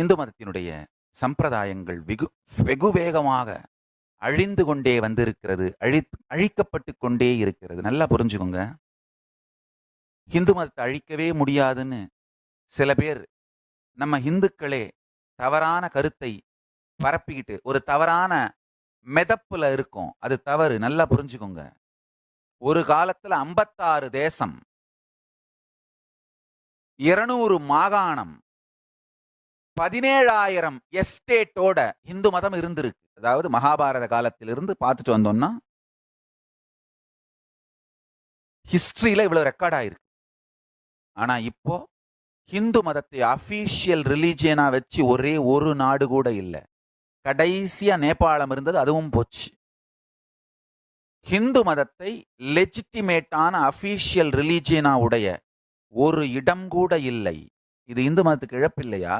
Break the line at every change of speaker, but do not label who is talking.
இந்து மதத்தினுடைய சம்பிரதாயங்கள் வெகு வெகு வேகமாக அழிந்து கொண்டே வந்திருக்கிறது அழி அழிக்கப்பட்டு கொண்டே இருக்கிறது. நல்லா புரிஞ்சுக்கோங்க. இந்து மதத்தை அழிக்கவே முடியாதுன்னு சில பேர் நம்ம இந்துக்களே தவறான கருத்தை பரப்பிக்கிட்டு ஒரு தவறான மெதப்புல இருக்கும். அது தவறு. நல்லா புரிஞ்சுக்கோங்க. ஒரு காலத்துல ஐம்பத்தாறு தேசம் இருநூறு மாகாணம் பதினேழாயிரம் எஸ்டேட்டோட இந்து மதம் இருந்திருக்கு. அதாவது மகாபாரத காலத்திலிருந்து பார்த்துட்டு வந்தோம்னா ஹிஸ்ட்ரியில் இவ்வளோ ரெக்கார்ட் ஆயிருக்கு. ஆனால் இப்போ ஹிந்து மதத்தை அஃபீஷியல் ரிலீஜியனா வச்சு ஒரே ஒரு நாடு கூட இல்லை. கடைசியாக நேபாளம் இருந்தது அதுவும் போச்சு. ஹிந்து மதத்தை லெஜிட்டிமேட்டான அஃபீஷியல் ரிலீஜியனா உடைய ஒரு இடம் கூட இல்லை. இது இந்து மதத்துக்கு இழப்பில்லையா